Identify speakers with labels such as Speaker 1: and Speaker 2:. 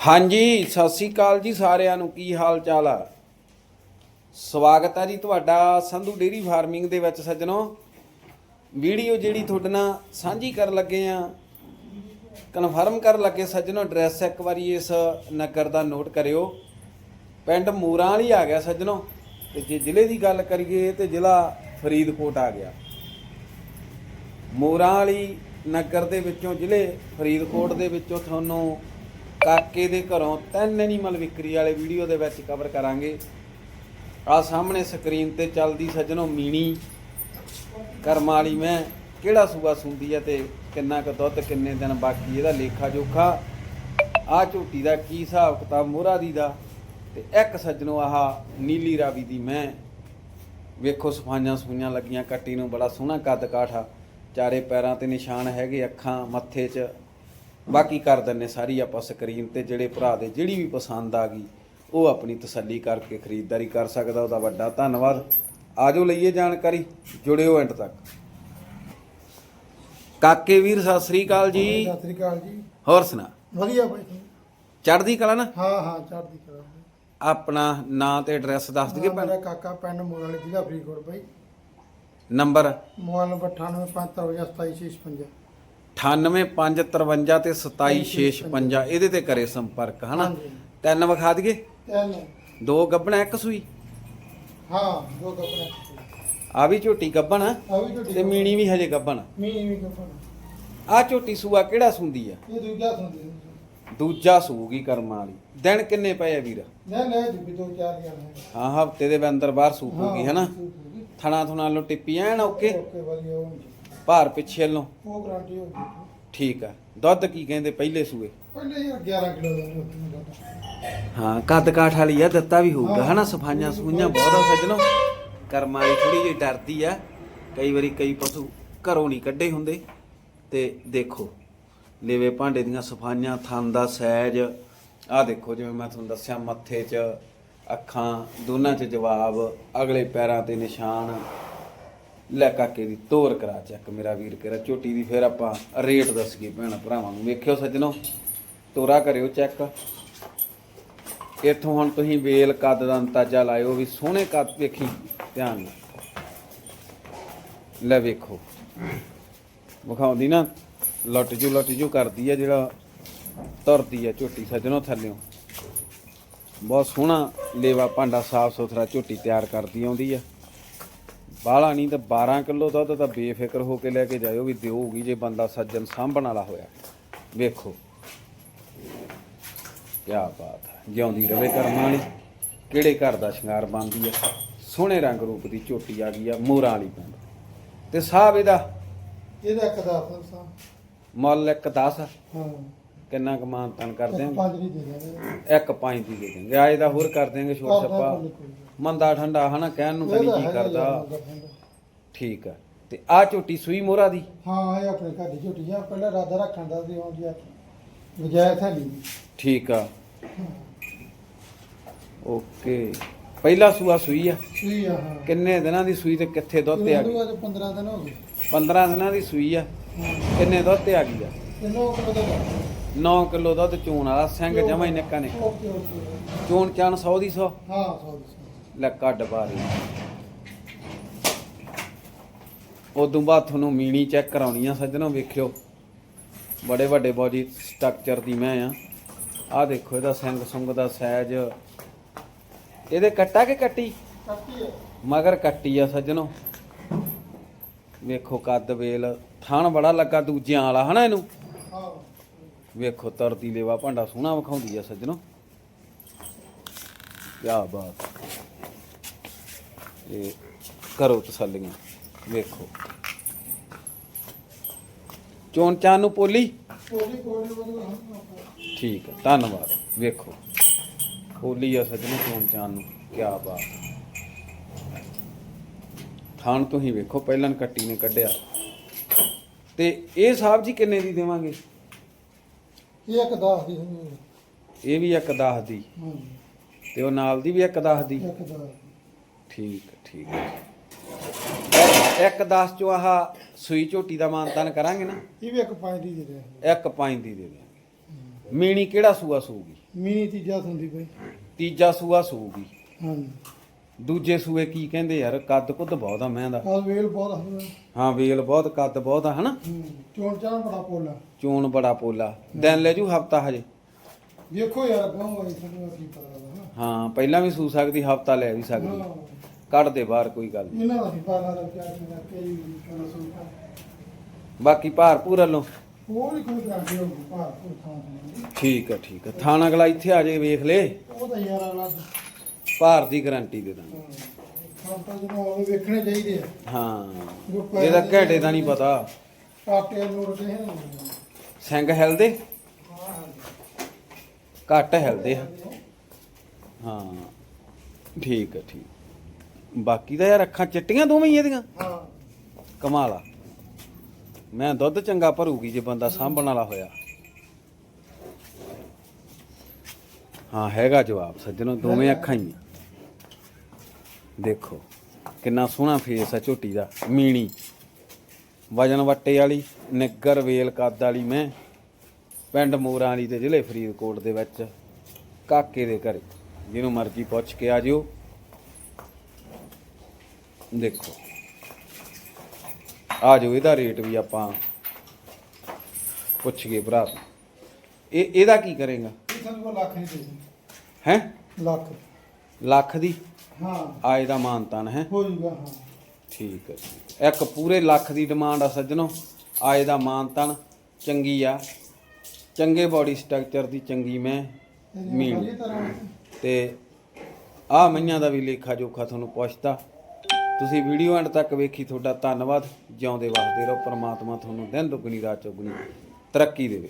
Speaker 1: ਹਾਂਜੀ, ਸਤਿ ਸ੍ਰੀ ਅਕਾਲ ਜੀ ਸਾਰਿਆਂ ਨੂੰ। ਕੀ ਹਾਲ ਚਾਲ ਆ? ਸਵਾਗਤ ਹੈ ਜੀ ਤੁਹਾਡਾ ਸੰਧੂ ਡੇਰੀ ਫਾਰਮਿੰਗ ਦੇ ਵਿੱਚ ਸੱਜਣੋ। ਵੀਡੀਓ ਜਿਹੜੀ ਤੁਹਾਡੇ ਨਾਲ ਸਾਂਝੀ ਕਰਨ ਲੱਗੇ ਆ, ਕਨਫਰਮ ਕਰਨ ਲੱਗੇ ਸੱਜਣੋ, ਐਡਰੈਸ ਇੱਕ ਵਾਰੀ ਇਸ ਨਗਰ ਦਾ ਨੋਟ ਕਰਿਓ। ਪਿੰਡ ਮੂਰਾਂ ਵਾਲੀ ਆ ਗਿਆ ਸੱਜਣੋ, ਤੇ ਜੇ ਜ਼ਿਲ੍ਹੇ ਦੀ ਗੱਲ ਕਰੀਏ ਤੇ ਜ਼ਿਲ੍ਹਾ ਫਰੀਦਕੋਟ ਆ ਗਿਆ। ਮੋਰਾਂ ਵਾਲੀ ਨਗਰ ਦੇ ਵਿੱਚੋਂ ਜ਼ਿਲ੍ਹੇ ਫਰੀਦਕੋਟ ਦੇ ਵਿੱਚੋਂ ਤੁਹਾਨੂੰ ਕਾਕੇ ਦੇ ਘਰੋਂ ਤਿੰਨ ਐਨੀਮਲ ਵਿਕਰੀ ਵਾਲੇ ਵੀਡੀਓ ਦੇ ਵਿੱਚ ਕਵਰ ਕਰਾਂਗੇ। ਆ ਸਾਹਮਣੇ ਸਕਰੀਨ ਤੇ ਚੱਲਦੀ ਸੱਜਣੋ ਮੀਣੀ। ਕਰਮਾਂ ਵਾਲੀ ਮੈਂ, ਕਿਹੜਾ ਸੂਆ ਸੁੰਦੀ ਹੈ ਤੇ ਕਿੰਨਾ ਕੁ ਦੁੱਧ, ਕਿੰਨੇ ਦਿਨ ਬਾਕੀ ਇਹਦਾ ਲੇਖਾ ਜੋਖਾ। ਆ ਝੋਟੀ ਦਾ ਕੀ ਹਿਸਾਬ ਕਿਤਾਬ, ਮੋਹਰਾ ਦੀ ਦਾ। ਤੇ ਇੱਕ ਸੱਜਣੋ ਆਹ ਨੀਲੀ ਰਾਵੀ ਦੀ ਮੈਂ। ਵੇਖੋ ਸਫਾਈਆਂ ਸਫੂਈਆਂ ਲੱਗੀਆਂ, ਕੱਟੀ ਨੂੰ ਬੜਾ ਸੋਹਣਾ ਕੱਦ ਕਾਠਾ। ਚਾਰੇ ਪੈਰਾਂ ਤੇ ਨਿਸ਼ਾਨ ਹੈਗੇ ਅੱਖਾਂ, ਮੱਥੇ 'ਚ। ਬਾਕੀ ਕਰ ਦਿੰਨੇ ਸਾਰੀ ਆਪਾਂ ਸਕਰੀਨ ਤੇ ਜਿਹੜੇ ਭਰਾ ਦੇ ਜਿਹੜੀ ਵੀ ਪਸੰਦ ਆ ਗਈ ਉਹ ਆਪਣੀ ਤਸੱਲੀ ਕਰਕੇ ਖਰੀਦਦਾਰੀ ਕਰ ਸਕਦਾ ਉਹਦਾ ਵੱਡਾ ਧੰਨਵਾਦ। ਆਜੋ ਲਈਏ ਜਾਣਕਾਰੀ ਜੁੜਿਓ ਐਂਡ ਤੱਕ। ਕਾਕੇ ਵੀਰ ਸਤਿ ਸ੍ਰੀ ਅਕਾਲ ਜੀ।
Speaker 2: ਸਤਿ ਸ੍ਰੀ ਅਕਾਲ ਜੀ।
Speaker 1: ਹੋਰ ਸੁਣਾ।
Speaker 2: ਵਧੀਆ ਬਾਈ।
Speaker 1: ਚੜ੍ਹਦੀ ਕਲਾ ਨਾ?
Speaker 2: ਹਾਂ ਹਾਂ ਚੜ੍ਹਦੀ ਕਲਾ। ਬਾਈ।
Speaker 1: ਆਪਣਾ ਨਾਂ ਤੇ ਐਡਰੈਸ ਦੱਸ ਦਈਏ
Speaker 2: ਹਾਂ, ਮੇਰਾ ਕਾਕਾ ਪਿੰਡ ਮੋੜ ਵਾਲੇ ਜ਼ਿਲ੍ਹਾ ਫਰੀਦਕੋਟ ਬਾਈ
Speaker 1: ਨੰਬਰ?
Speaker 2: ਮੋਬਾਈਲ ਨੰਬਰ 9855277656
Speaker 1: 9853 ਤੇ 27656 ਇਹਦੇ ਤੇ ਕਰੇ ਸੰਪਰਕ ਹਨਾ?
Speaker 2: ਹਾਂਜੀ।
Speaker 1: ਤਿੰਨ ਵਿਖਾ ਦਈਏ?
Speaker 2: ਤਿੰਨ।
Speaker 1: ਦੋ ਗੱਬਣਾ ਇੱਕ ਸੂਈ?
Speaker 2: ਹਾਂ ਦੋ ਕੱਪੜੇ
Speaker 1: ਆ ਵੀ ਝੋਟੀ ਗੱਬਣ ਆ?
Speaker 2: ਆ ਵੀ ਝੋਟੀ
Speaker 1: ਤੇ ਮੀਣੀ ਵੀ ਹਜੇ ਗੱਬਣ
Speaker 2: ਮੀਨੀ ਵੀ ਕੱਪੜਾ
Speaker 1: ਆ। ਝੋਟੀ ਸੂਆ ਕਿਹੜਾ ਸੁੰਦੀ ਆ?
Speaker 2: ਇਹ ਦੂਜਾ ਸੁਣਦੇ
Speaker 1: ਦੂਜਾ ਸੂਗੀ ਕਰਮਾਂ ਵਾਲੀ। ਦਿਨ ਕਿੰਨੇ ਪਏ ਆ ਵੀਰ?
Speaker 2: ਨਾ ਨਾ ਜੀ ਦੋ ਚਾਰ ਦਿਨ ਹੈ
Speaker 1: ਹਾਂ ਹਫ਼ਤੇ ਦੇ ਅੰਦਰ ਬਾਹਰ ਸੂਪੂਗੀ ਹਨਾ? ਥਣਾ ਥੁਣਾ ਲੋ ਟਿੱਪੀ ਐਨ ਓਕੇ
Speaker 2: ਓਕੇ ਵਧੀਆ ਉਹ
Speaker 1: ਭਾਰ ਪਿੱਛੇ ਨੂੰ
Speaker 2: ਉਹ ਗਾਰੰਟੀ ਹੋ ਗਈ।
Speaker 1: ਠੀਕ ਆ। ਦੁੱਧ ਕੀ ਕਹਿੰਦੇ ਪਹਿਲੇ ਸੂਏ?
Speaker 2: ਪਹਿਲੇ ਯਾਰ 11 ਕਿਲੋ ਦਾ ਦੁੱਧ
Speaker 1: ਹਾਂ ਕੱਦ ਕਾਠ ਵਾਲੀ ਆ ਦਿੱਤਾ ਵੀ ਹੋਊਗਾ ਹਨਾ? ਸਫਾਈਆਂ ਸਫੂਈਆਂ ਬਹੁਤ ਆ ਸੱਜਣੋ। ਕਰਮਾਂ ਵਾਲੀ ਥੋੜੀ ਜਿਹੀ ਡਰਦੀ ਆ। ਕਈ ਵਾਰੀ ਕਈ ਪਸ਼ੂ ਘਰੋਂ ਨਹੀਂ ਕੱਢੇ ਹੁੰਦੇ। ਤੇ ਦੇਖੋ ਲੇਵੇ ਭਾਂਡੇ ਦੀਆਂ ਸਫਾਈਆਂ ਥਣ ਦਾ ਸੈਜ ਆ ਦੇਖੋ ਜਿਵੇਂ ਮੈਂ ਤੁਹਾਨੂੰ ਦੱਸਿਆ ਮੱਥੇ 'ਚ ਅੱਖਾਂ ਦੋਨਾਂ 'ਚ ਜਵਾਬ ਅਗਲੇ ਪੈਰਾਂ ਤੇ ਨਿਸ਼ਾਨ ਲੈ ਕਾਕੇ ਦੀ ਤੋਰ ਕਰਾ ਚੱਕ ਮੇਰਾ ਵੀਰ ਕਰਾ, ਝੋਟੀ ਦੀ ਫਿਰ ਆਪਾਂ ਰੇਟ ਦੱਸੀਏ ਭੈਣ ਭਰਾਵਾਂ ਨੂੰ। ਵੇਖਿਓ ਸੱਜਣੋ, ਤੋਰਾ ਕਰਿਓ ਚੈੱਕ। ਇੱਥੋਂ ਹੁਣ ਤੁਸੀਂ ਵੇਲ, ਕੱਦ ਦਾ ਅੰਦਾਜ਼ਾ ਲਾਇਓ ਵੀ ਸੋਹਣੇ ਕੱਦ, ਵੇਖੀ, ਧਿਆਨ ਨਾਲ। ਲੈ ਵੇਖੋ। ਵਿਖਾਉਂਦੀ ਨਾ, ਲੁੱਟ ਜੂ ਲੁੱਟ ਜੂ ਕਰਦੀ ਆ ਜਿਹੜਾ ਤੁਰਦੀ ਆ ਝੋਟੀ ਸੱਜਣੋ ਥੱਲਿਓ। ਬਹੁਤ ਸੋਹਣਾ ਲੇਵਾ ਭਾਂਡਾ ਸਾਫ਼ ਸੁਥਰਾ ਝੋਟੀ ਤਿਆਰ ਕਰਦੀ ਆਉਂਦੀ ਆ। ਬਾਹਲਾ ਨਹੀਂ ਤਾਂ 12 ਕਿਲੋ ਦੁੱਧ ਤਾਂ ਬੇਫਿਕਰ ਹੋ ਕੇ ਲੈ ਕੇ ਜਾਇਓ ਵੀ ਦਿਓਗੀ ਜੇ ਬੰਦਾ ਸੱਜਣ ਸਾਂਭਣ ਵਾਲਾ ਹੋਇਆ। ਵੇਖੋ। ਕੀ ਬਾਤ ਹੈ। ਜਿਉਂਦੀ ਰਵੇ ਕਰਮਾਂ ਵਾਲੀ। ਕਿਹੜੇ ਘਰ ਦਾ ਸ਼ਿੰਗਾਰ ਬਣਦੀ ਆ ਸੋਹਣੇ ਰੰਗ ਰੂਪ ਦੀ ਝੋਟੀ ਆ ਗਈ ਆ ਮੋਰਾਂ ਵਾਲੀ ਪਿੰਡ। ਤੇ ਸਾਹਿਬ ਇਹਦਾ?
Speaker 2: ਇਹਦਾ ਇੱਕ ਦਾ ਫਲਸਾ
Speaker 1: ਮੁੱਲ ਇੱਕ 10
Speaker 2: ਹਾਂ।
Speaker 1: ਕਿੰਨਾ ਕਮਾਨ ਤਨ ਕਰ ਦਿਆਂਗੇ?
Speaker 2: ਪੰਜ ਦੀ ਦੇ
Speaker 1: ਇੱਕ ਪੰਜ ਦੀ ਦੇ ਦੇਂਗੇ ਆ ਇਹਦਾ ਹੋਰ ਕਰ ਦਿਆਂਗੇ ਛੋਟ ਛੱਪਾ ਮੰਦਾ ਠੰਡਾ ਹਨਾ ਕਹਿਣ ਨੂੰ ਕਦੀ ਕੀ ਕਰਦਾ। ਠੀਕ ਆ। ਤੇ ਆ ਝੋਟੀ ਸੂਈ ਮੋਰਾ ਦੀ?
Speaker 2: ਹਾਂ ਇਹ ਆਪਣੇ ਘਰ ਦੀ ਝੋਟੀ ਆ। ਪਹਿਲਾਂ ਰਾਦਾ ਰੱਖਣ ਦਾ ਸੀ ਆਉਂਦੀ ਆ ਵਜਾਇ ਥਾਲੀ
Speaker 1: ਠੀਕ ਆ। ਓਕੇ। ਪਹਿਲਾ ਸੂਆ ਸੂਈ ਆ?
Speaker 2: ਸੂਈ ਆ ਹਾਂ।
Speaker 1: ਕਿੰਨੇ ਦਿਨਾਂ ਦੀ ਸੂਈ ਤੇ ਕਿੱਥੇ ਦੁੱਧ ਤੇ ਆ ਗਈ?
Speaker 2: ਇਹਨੂੰ ਅੱਜ 15 ਦਿਨ ਹੋ ਗਏ।
Speaker 1: 15 ਦਿਨਾਂ ਦੀ ਸੂਈ ਆ। ਕਿੰਨੇ ਦੁੱਧ ਤੇ ਆ ਗਈ ਆ?
Speaker 2: ਇਹਨੂੰ ਕਿਲੋ ਦਾ
Speaker 1: 9 ਕਿਲੋ ਦੁੱਧ ਚੂਣ ਵਾਲਾ ਸਿੰਘ ਜਮਾ ਹੀ ਨਿੱਕਾ ਨੇ
Speaker 2: ਓਕੇ ਓਕੇ
Speaker 1: ਚੂਣ ਚਾਣ 100 ਦੀ 100
Speaker 2: ਹਾਂ ਸੌਰੀ
Speaker 1: ਲੈ ਕੱਢ ਬਾਰੀ। ਉਦੋਂ ਬਾਅਦ ਤੁਹਾਨੂੰ ਮੀਣੀ ਚੈੱਕ ਕਰਾਉਣੀ ਆ ਸੱਜਣੋ ਵੇਖਿਓ। ਬੜੇ ਵੱਡੇ ਬੋਡੀ ਸਟਰਕਚਰ ਦੀ ਮੈਂ ਆ। ਆ ਦੇਖੋ ਇਹਦਾ ਸਿੰਘ ਸੁੰਗ ਦਾ ਸਾਈਜ਼ ਇਹਦੇ ਕੱਟਾ ਕਿ ਕੱਟੀ?
Speaker 2: ਕੱਟੀ ਹੈ
Speaker 1: ਮਗਰ ਕੱਟੀ ਆ ਸੱਜਣੋ। ਵੇਖੋ ਕੱਦ ਵੇਲ। ਥਣ ਬੜਾ ਲੱਗਾ ਦੂਜਿਆਂ ਵਾਲਾ ਹਨਾ ਇਹਨੂੰ? ਵੇਖੋ ਤਰਦੀ ਲੇਵਾ ਭਾਂਡਾ ਸੋਹਣਾ ਵਿਖਾਉਂਦੀ ਆ ਸੱਜਣੋ। ਕੀ ਬਾਤ। ਇਹ ਕਰੋ ਤਸੱਲੀਆਂ, ਵੇਖੋ। ਚੋਣ ਚਾਨ ਨੂੰ ਪੋਲੀ? ਠੀਕ ਹੈ ਧੰਨਵਾਦ, ਵੇਖੋ। ਪੋਲੀ ਆ ਸੱਜਣੋ ਚੋਣ ਚਾਨ ਨੂੰ ਕੀ ਬਾਤ। ਥਾਣ ਤੋਂ ਹੀ ਵੇਖੋ, ਪਹਿਲਾਂ ਕੱਟੀ ਨੇ ਕੱਢਿਆ। ਤੇ ਇਹ ਸਾਹਿਬ ਜੀ ਕਿੰਨੇ ਦੀ ਦੇਵਾਂਗੇ?
Speaker 2: ਇਹ ਇੱਕ 10 ਦੀ ਹੋਣੀ
Speaker 1: ਇਹ ਵੀ ਇੱਕ 10 ਦੀ। ਤੇ ਉਹ ਨਾਲ ਦੀ ਵੀ ਇੱਕ 10 ਦੀ?
Speaker 2: ਇੱਕ 10
Speaker 1: ਠੀਕ ਠੀਕ। ਇੱਕ 10 ਚੋਂ ਆਹ ਸੂਈ ਝੋਟੀ ਦਾ ਮਾਨਤਾਨ ਕਰਾਂਗੇ ਨਾ?
Speaker 2: ਇਹ ਵੀ ਇੱਕ ਪੰਜ ਦੀ ਦੇ ਦੇ
Speaker 1: ਇੱਕ ਪੰਜ ਦੀ ਦੇ ਦਿਆਂਗੇ। ਮੀਣੀ ਕਿਹੜਾ ਸੂਆ ਸੂਗੀ
Speaker 2: ਮਿਨੀ ਤੀਜਾ ਹੁੰਦੀ ਬਈ।
Speaker 1: ਤੀਜਾ ਸੂਆ ਸੂਗੀ
Speaker 2: ਹਾਂਜੀ।
Speaker 1: ਦੂਜੇ ਸੂਏ ਕੀ ਕਹਿੰਦੇ ਯਾਰ ਕੱਦ ਕੁੱਦ ਬਹੁਤ ਆ ਮੈਂ ਦਾ।
Speaker 2: ਆ ਵੇਲ ਬਹੁਤ ਹੁੰਦਾ
Speaker 1: ਹਾਂ ਵੇਲ ਬਹੁਤ ਕੱਦ ਬਹੁਤ ਆ ਹਨਾ?
Speaker 2: ਹੂੰ ਚੋਣ ਚਾਹ ਬੜਾ ਪੋਲਾ
Speaker 1: ਚੂਣ ਬੜਾ ਪੋਲਾ ਦਿਨ ਲੈ ਜੂ ਹਫਤਾ ਹਜੇ?
Speaker 2: ਵੇਖੋ ਯਾਰ ਗਾਉਂ ਵਾਲੀ ਸਾਨੂੰ ਕੀ ਪਤਾ ਲੱਗਦਾ
Speaker 1: ਹਾਂ ਪਹਿਲਾਂ ਵੀ ਸੂ ਸਕਦੀ ਹਫਤਾ ਲੈ ਵੀ ਸਕਦੀ।
Speaker 2: ਹਾਂ।
Speaker 1: ਕੱਢ ਦੇ ਬਾਹਰ ਕੋਈ ਗੱਲ ਨੀ।
Speaker 2: ਇਹਨਾਂ ਦਾ ਪਾਲਾ ਦਾ ਪਿਆਰ ਮੇਰਾ ਕਈ ਚੋਣ ਸੂਟਾ
Speaker 1: ਬਾਕੀ ਭਾਰ ਪੂਰਾ ਲੋ
Speaker 2: ਹੋਰ ਹੀ ਕੋਈ ਕਰਦੇ ਹੋ ਭਾਰ ਕੋਈ ਥਾਂ
Speaker 1: ਠੀਕ ਆ ਠੀਕ ਆ। ਥਾਣਾ ਅਗਲਾ ਇੱਥੇ ਆ ਜੇ ਵੇਖ ਲੈ।
Speaker 2: ਉਹ ਤਾਂ ਯਾਰ ਅਲੱਗ।
Speaker 1: ਭਾਰ ਦੀ ਗਾਰੰਟੀ ਦੇ ਦਾਂਗੇ।
Speaker 2: ਹਾਂ ਤਾਂ ਜਦੋਂ ਉਹ ਵੇਖਣੇ ਚਾਹੀਦੇ ਆ।
Speaker 1: ਹਾਂ ਇਹਦਾ ਘੈਂਟੇ ਦਾ ਨਹੀਂ ਪਤਾ। ਸਿੰਘ ਹਿਲਦੇ? ਘੱਟ ਹਿਲਦੇ ਆ। ਹਾਂ ਠੀਕ ਆ ਠੀਕ। ਬਾਕੀ ਤਾਂ ਯਾਰ ਅੱਖਾਂ ਚਿੱਟੀਆਂ ਦੋਵੇਂ ਹੀ ਇਹਦੀਆਂ।
Speaker 2: ਹਾਂ।
Speaker 1: ਕਮਾਲ ਆ। ਮੈਂ ਦੁੱਧ ਚੰਗਾ ਭਰੂਗੀ ਜੇ ਬੰਦਾ ਸਾਂਭਣ ਵਾਲਾ ਹੋਇਆ। ਹਾਂ ਹੈਗਾ ਜਵਾਬ। ਸੱਜਣੋ ਦੋਵੇਂ ਅੱਖਾਂ ਹੀ ਆ। ਦੇਖੋ ਕਿੰਨਾ ਸੋਹਣਾ ਫੇਸ ਆ ਝੋਟੀ ਦਾ ਮੀਣੀ। ਵਜਨ ਵੱਟੇ ਵਾਲੀ ਨਿੱਗਰ ਵੇਲ ਕੱਦ ਵਾਲੀ ਮੈਂ ਪਿੰਡ ਮੋਰਾਂ ਵਾਲੀ ਤੇ ਜ਼ਿਲ੍ਹੇ ਫਰੀਦਕੋਟ ਦੇ ਵਿੱਚ ਕਾਕੇ ਦੇ ਘਰੇ। ਜਿਹਨੂੰ ਮਰਜ਼ੀ ਪੁੱਛ ਕੇ ਆ ਜਿਓ। ਦੇਖੋ। ਆ ਜਾਓ ਇਹਦਾ ਰੇਟ ਵੀ ਆਪਾਂ ਪੁੱਛ ਗਏ ਭਰਾ। ਇਹ ਇਹਦਾ ਕੀ ਕਰੇਗਾ?
Speaker 2: ਕੋਲ ਲੱਖ ਨਹੀਂ ਦੇ
Speaker 1: ਹੈ?
Speaker 2: ਲੱਖ।
Speaker 1: ਲੱਖ ਦੀ?
Speaker 2: ਹਾਂ।
Speaker 1: ਆਏ ਦਾ ਮਾਨਤਾਨ ਹੈ।
Speaker 2: ਹੋ। ਜੂਗਾ
Speaker 1: ਹਾਂ ਠੀਕ ਹੈ। ਇੱਕ ਪੂਰੇ ਲੱਖ ਦੀ ਡਿਮਾਂਡ ਆ ਸੱਜਣੋ। ਆਏ ਦਾ ਮਾਨਤਾਨ ਚੰਗੀ ਆ। ਚੰਗੇ ਬਾਡੀ ਸਟਰਕਚਰ ਦੀ ਚੰਗੀ ਮੈਂ ਮੀਣ
Speaker 2: ਮੀਨ। ਤਰ੍ਹਾਂ
Speaker 1: ਤੇ ਆ ਮਈਆਂ ਦਾ ਵੀ ਲੇਖਾ ਜੋਖਾ ਤੁਹਾਨੂੰ ਪੁੱਛਦਾ। ਤੁਸੀਂ ਵੀਡੀਓ ਐਂਡ ਤੱਕ ਵੇਖੀ ਤੁਹਾਡਾ ਧੰਨਵਾਦ। ਜਿਉਂਦੇ ਵਸਦੇ ਰਹੋ ਪ੍ਰਮਾਤਮਾ ਤੁਹਾਨੂੰ ਦਿਨ ਦੁੱਗਣੀ ਰਾਤ ਚੌਗਣੀ ਤਰੱਕੀ ਦੇਵੇ।